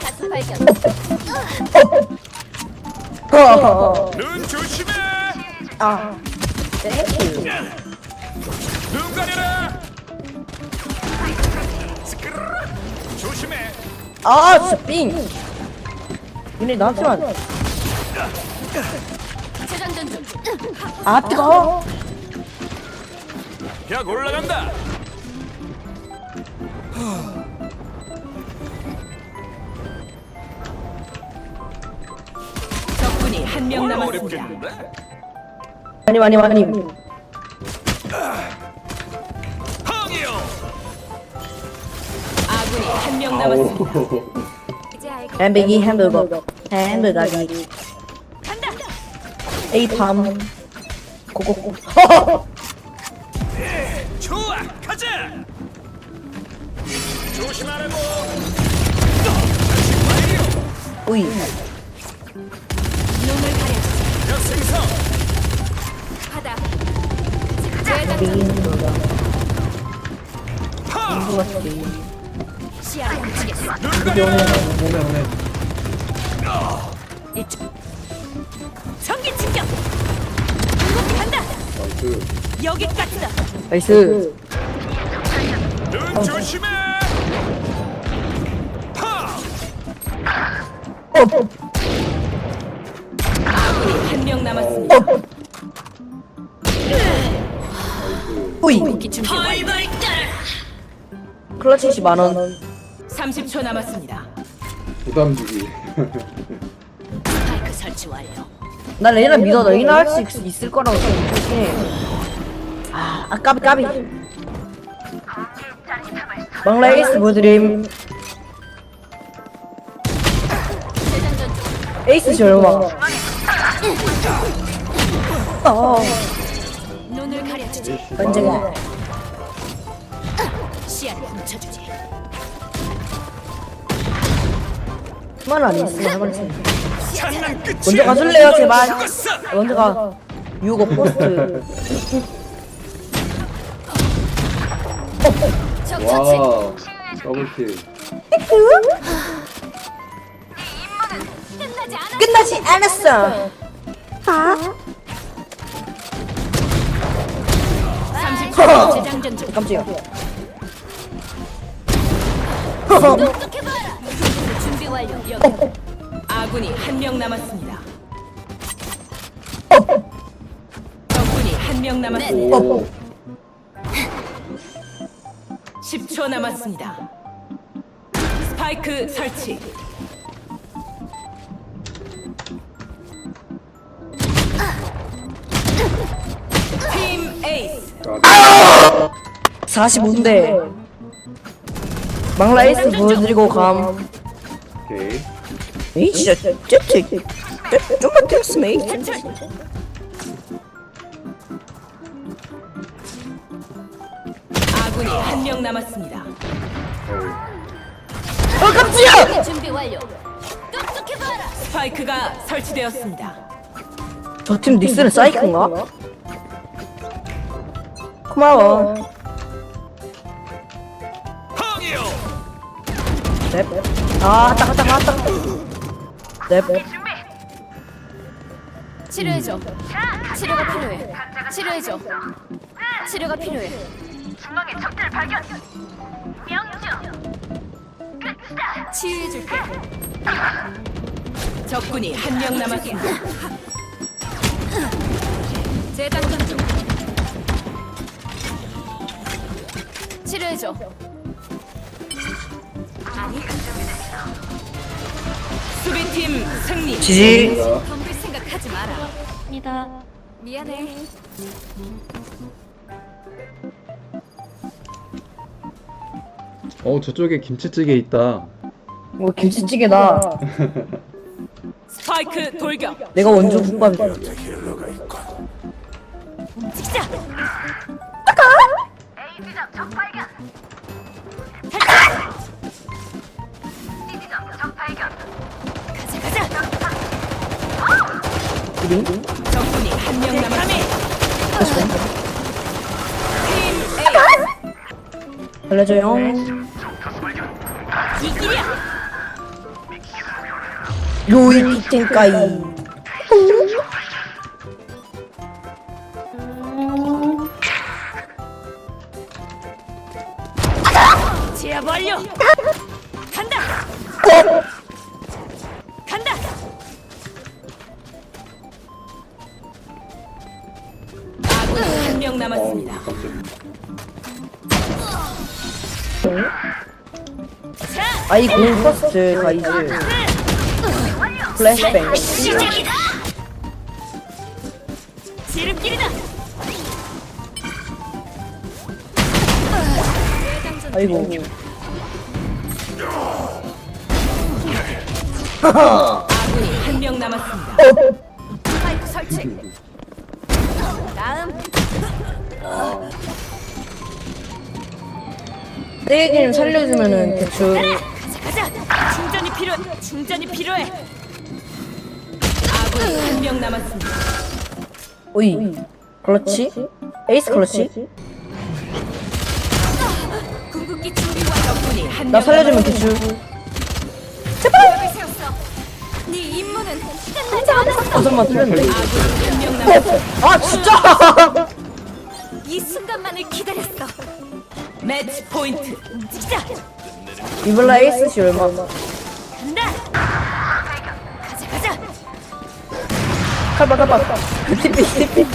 가슴 발견. 눈 조심해. 아. 눈 가려라. 스크르르. 조심해. 아, 삥. 얘네 나한테만. 재장전 중. 아, 뜨거워. 벽 올라간다. 적군이 한 명 남았습니다. 어렵겠는데? 많이, 많이, 많이. 항이요. 아군이 한 명 남았습니다. 햄버기, 햄버거. 햄버거기. 간다. 에이팜. 고고고. 조심하라고. 오이. 가려. 생성. 바다. 훔치겠어. 눈. 이쪽. 전기 충격. 여기까지다. 나이스. 눈 조심해. 한명 남았습니다. 오이. 준비 완료. 클러치 만 원. 30초 남았습니다. 부담주기. 스파이크 설치 완료. 나 레이나 믿어. 레이나 할 수 있을 거라고 생각해. 아, 아, 까비, 까비. 망라이스 보드림. 에이스. 어, 눈을 가려주지. 언제가. 시야를 훔쳐주지. 그만 안 끝이야. 먼저 가줄래요, 제발. 먼저 가. 유고 포스트. 와. 더블킬. 끝나지 않았어. 아? 30초. 재장전 중. 깜짝이야. 똑똑해봐라. 준비 완료. 여기. 아군이 한 명 남았습니다. 적군이 한 명 남았습니다. 오. 10초 남았습니다. 스파이크 설치. 45인데. 망라이스 보여드리고 감. 오케이. 에이, 진짜, 쟤, 쟤, 좀만 틀었으면 에이. 아군이 한 명 남았습니다. 어, 깜짝이야! 준비 완료. 똑똑해봐라. 스파이크가 설치되었습니다. 저 팀 닉스는 사이크인가? 고마워. 넵. 아, 따가, 따가, 따가. 넵. 치료해줘. 치료가 필요해. 치료해줘. 치료가 필요해. 치유해줄게. 적군이 한 명 남았습니다. 재장전 중. 치료해줘. 수비팀 승리. 지지. 덤빌 생각하지 마라. 니다. 미안해. 어 저쪽에 김치찌개 있다. 뭐, 김치찌개다. 스파이크 돌격. 내가 원조 국밥. 움직이자. 가자 적군이 한 명 남았습니다. 팀 A 알려줘요. 이 길이야. 요이 피텐까이. 제압 완료. 간다. 간다. 깜짝이야. 자, 아이 공 퍼스트 가이즈. 플래시뱅. 시작이다. 지름길이다. 아이고. 아군이 한 명 남았습니다. 마이크 설치. 다음 세이님 살려주면은 대충 가자 가자. 충전이 필요. 충전이 필요해. 아군이 한명 남았습니다. 오이. 그렇지? 에이스 그렇지? 궁극기 준비 완료. 적군이 한나명 살려주면. 대충. 네 다섯만 틀렸네. 아 진짜! 이 순간만을 기다렸어. 매치 포인트. 움직이자. 이블라 에이스 씨 얼마? 간다. 가자 가자. 칼바 칼바. 티피 티피.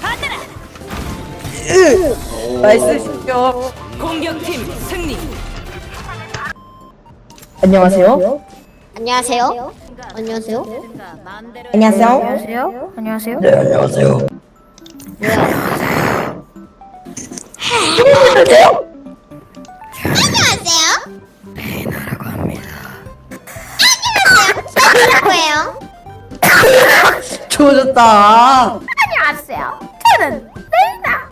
받아라. 나이스 시켜. 공격팀 승리. 안녕하세요. 안녕하세요. 안녕하세요. 안녕하세요. 안녕하세요. 네 안녕하세요. 안녕하세요. 레이나라고 합니다. 안녕하세요. 좋아졌다. 안녕하세요. 저는 레이나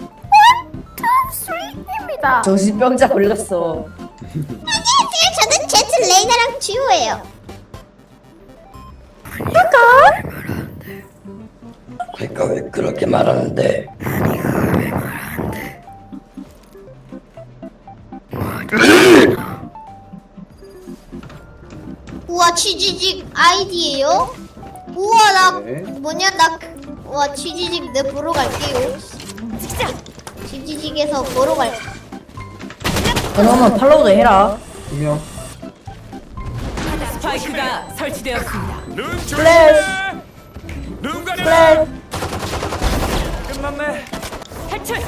원투쓰리입니다. 정신병자 걸렸어. 안녕하세요. 저는 제트 레이나랑 듀오예요. 그러니까 왜 그렇게 말하는데? 우와 취지직 아이디예요? 우와 나 네. 뭐냐 나 그- 우와 취지직 내 보러 갈게요. 움직이자. 취지직에서 보러 갈. 그러면 팔로우도 해라. 두 명. 스파이크가 설치되었습니다. 눈 조심해. 플래시. 눈 가려. 플랫. 끝났네. 탈출.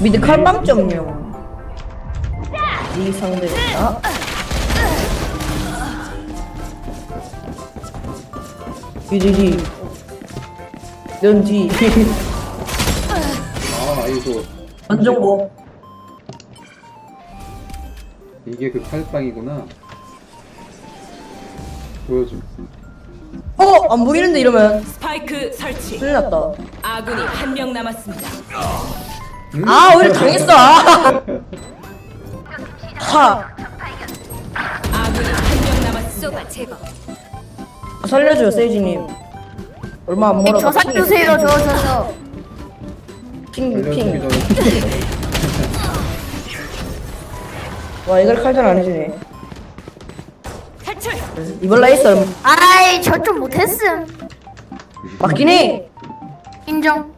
미드 칼빵 점령. 이 상대가 유리리 연뒤 아, 아이고. 안정보 이게 그 칼빵이구나. 보여줘. 어! 안 보이는데 이러면 스파이크 설치. 큰일 났다 아군이 한 명 남았습니다. 음? 아 오히려 당했어 아. 하 아군이 한 명 남았습니다. 쏘가 제거. 살려줘요 세이지님 얼마 안 멀어 저 살려주세요. 저 저 저. 알려주기 핑핑 전에. 와 이걸 칼전 안 해주네. 이번 라이스 아이 저 좀 못했음. 맞긴 해 인정.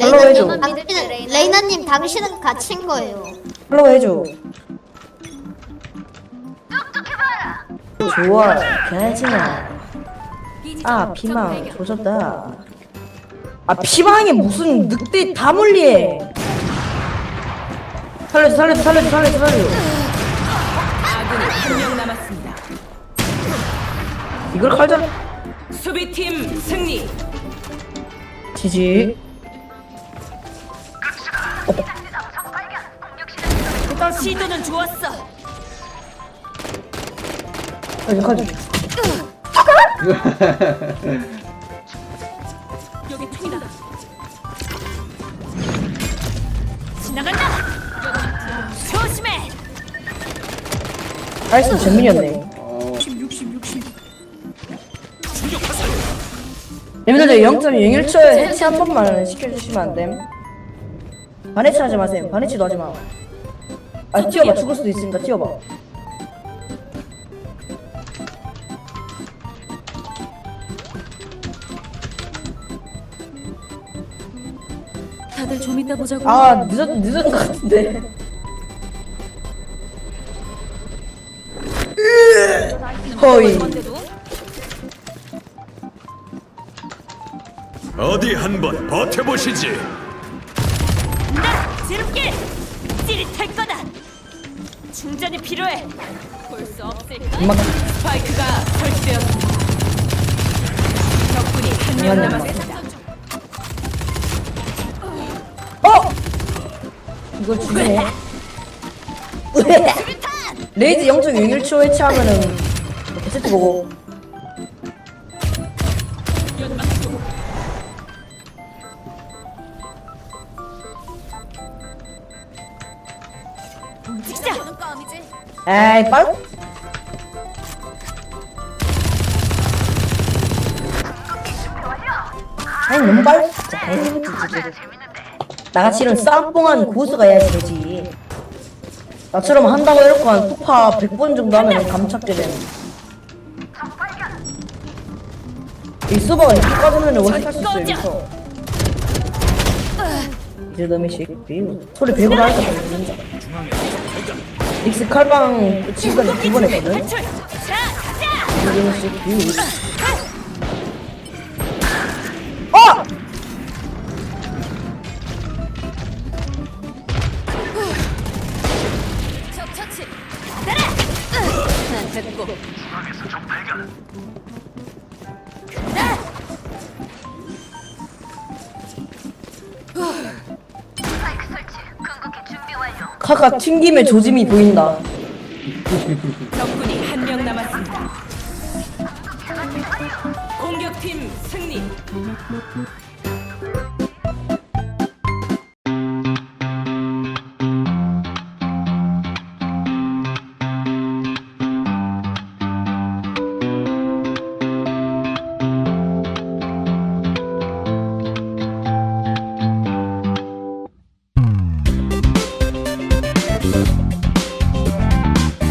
팔로우 해줘. 레이나님, 당신은, 레이나님 당신은 갇힌 거예요. 팔로우 해줘 좋아 가지마 아 피망 조졌다 아 피망이 무슨 늑대 다 물리해 살려줘 살려줘 살려줘 살려줘 한 명 남았습니다. 이걸 칼전 수비팀 승리. 지지 시도는 좋았어. 칼전 칼전 나이스 화살. 여러분들 0.01초에 해치 한 번만 시켜주시면 안 됨? 반해치 하지 마세요. 반해치도 하지 마. 아 뛰어봐 죽을 수도 있으니까 뛰어봐. 다들 좀 이따 보자고. 아 늦었 늦은 것 같은데. 허이. 어디 한번 버텨보시지. 나 지름길 찌릿할 거다. 충전이 필요해. 볼수 없을까? 스파이크가 설치되었습니다. 적군이 한명 잠깐만요. 남았습니다. 어! 이걸 죽이네. 레이드 0.01초 해치하면은 세트 보고. 에이 빨. 아니 너무 빨. 진짜. 나같이 이런 쌈뽕한 고수가 해야지 되지. 나처럼 한다고 이렇게 한 폭파 100번 정도 하면 감착게 되는. 이 수박은 이렇게 까지면 원할 수 있어. 이제 너미 씨 비유. 소리 100으로 할까 봐 진짜. 닉스 칼방 지금까지 두번 했거든. 이제는 씨 비유. 어! 난 됐고. 카가 튕김의 조짐이 보인다. 적군이 한 명 남았습니다. 공격팀 승리.